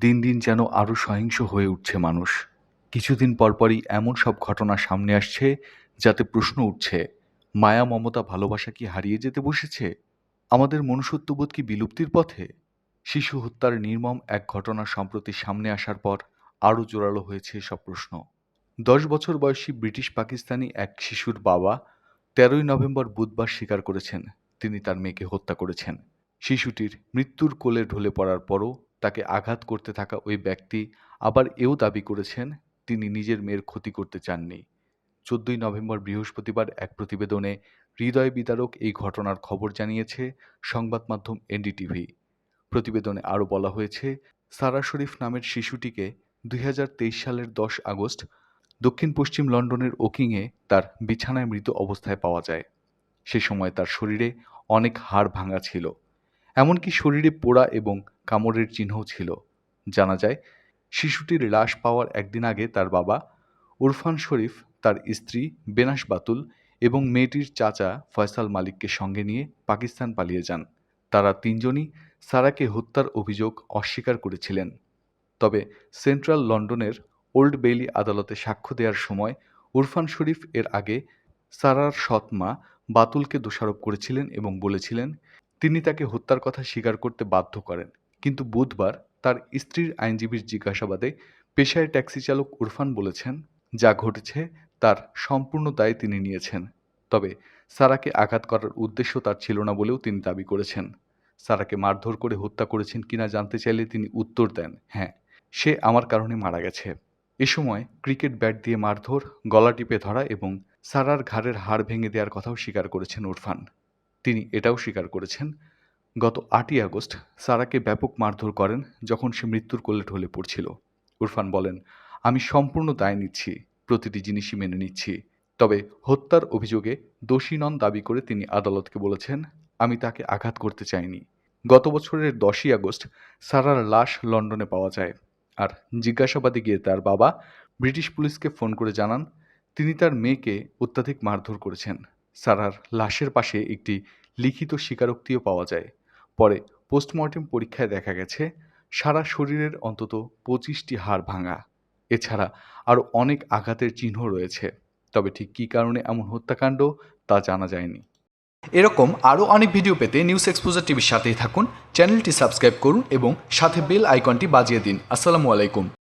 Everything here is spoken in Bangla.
দিন দিন যেন আরও সহিংস হয়ে উঠছে মানুষ। কিছুদিন পরপরই এমন সব ঘটনা সামনে আসছে যাতে প্রশ্ন উঠছে, মায়া মমতা ভালোবাসা কি হারিয়ে যেতে বসেছে? আমাদের মনুষ্যত্ববোধ কি বিলুপ্তির পথে? শিশু হত্যার নির্মম এক ঘটনা সম্প্রতি সামনে আসার পর আরও জোরালো হয়েছে সব প্রশ্ন। দশ বছর বয়সী ব্রিটিশ পাকিস্তানি এক শিশুর বাবা তেরোই নভেম্বর বুধবার স্বীকার করেছেন। তিনি তার মেয়েকে হত্যা করেছেন। শিশুটির মৃত্যুর কোলে ঢলে পড়ার পরও তাকে আঘাত করতে থাকা ওই ব্যক্তি আবার এও দাবি করেছেন তিনি নিজের মেয়ের ক্ষতি করতে চাননি। চোদ্দই নভেম্বর বৃহস্পতিবার এক প্রতিবেদনে হৃদয় বিদারক এই ঘটনার খবর জানিয়েছে সংবাদ মাধ্যম এনডিটিভি। প্রতিবেদনে আরও বলা হয়েছে, সারা শরীফ নামের শিশুটিকে দুই হাজার তেইশ সালের দশ আগস্ট দক্ষিণ পশ্চিম লন্ডনের ওকিংয়ে তার বিছানায় মৃত অবস্থায় পাওয়া যায়। সে সময় তার শরীরে অনেক হাড় ভাঙা ছিল। এমনকি শরীরে পোড়া এবং কামড়ের চিহ্নও ছিল। জানা যায়, শিশুটির লাশ পাওয়ার একদিন আগে তার বাবা উরফান শরীফ, তার স্ত্রী বেনাস বাতুল এবং মেয়েটির চাচা ফয়সাল মালিককে সঙ্গে নিয়ে পাকিস্তান পালিয়ে যান। তারা তিনজনই সারাকে হত্যার অভিযোগ অস্বীকার করেছিলেন। তবে সেন্ট্রাল লন্ডনের ওল্ড বেইলি আদালতে সাক্ষ্য দেওয়ার সময় উরফান শরীফ এর আগে সারার সৎ মা বাতুলকে দোষারোপ করেছিলেন এবং বলেছিলেন তিনি তাকে হত্যার কথা স্বীকার করতে বাধ্য করেন। কিন্তু বুধবার তার স্ত্রীর আইনজীবীর জিজ্ঞাসাবাদে পেশায় ট্যাক্সি চালক উরফান বলেছেন, যা ঘটেছে তার সম্পূর্ণ দায় তিনি নিয়েছেন। তবে সারাকে আঘাত করার উদ্দেশ্য তার ছিল না বলেও তিনি দাবি করেছেন। সারাকে মারধর করে হত্যা করেছেন কিনা জানতে চাইলে তিনি উত্তর দেন হ্যাঁ সে আমার কারণে মারা গেছে। এ সময় ক্রিকেট ব্যাট দিয়ে মারধর, গলা টিপে ধরা এবং সারার ঘাড়ের হাড় ভেঙে দেওয়ার কথাও স্বীকার করেছেন উরফান। তিনি এটাও স্বীকার করেছেন, গত আটই আগস্ট সারাকে ব্যাপক মারধর করেন যখন সে মৃত্যুর কোলে ঢলে পড়ছিল। উরফান বলেন, আমি সম্পূর্ণ দায় নিচ্ছি, প্রতিটি জিনিসই মেনে নিচ্ছি। তবে হত্যার অভিযোগে দোষী নন দাবি করে তিনি আদালতকে বলেছেন, আমি তাকে আঘাত করতে চাইনি। গত বছরের দশই আগস্ট সারার লাশ লন্ডনে পাওয়া যায়। আর জিজ্ঞাসাবাদে গিয়ে তার বাবা ব্রিটিশ পুলিশকে ফোন করে জানান, তিনি তার মেয়েকে অত্যাধিক মারধর করেছেন। সারার লাশের পাশে একটি লিখিত স্বীকারোক্তিও পাওয়া যায়। পরে পোস্টমর্টেম পরীক্ষায় দেখা গেছে, সারা শরীরের অন্তত পঁচিশটি হাড় ভাঙা। এছাড়া আরও অনেক আঘাতের চিহ্ন রয়েছে। তবে ঠিক কী কারণে এমন হত্যাকাণ্ড, তা জানা যায়নি। এরকম আরও অনেক ভিডিও পেতে নিউজ এক্সপোজার টিভির সাথেই থাকুন। চ্যানেলটি সাবস্ক্রাইব করুন এবং সাথে বেল আইকনটি বাজিয়ে দিন। আসসালামু আলাইকুম।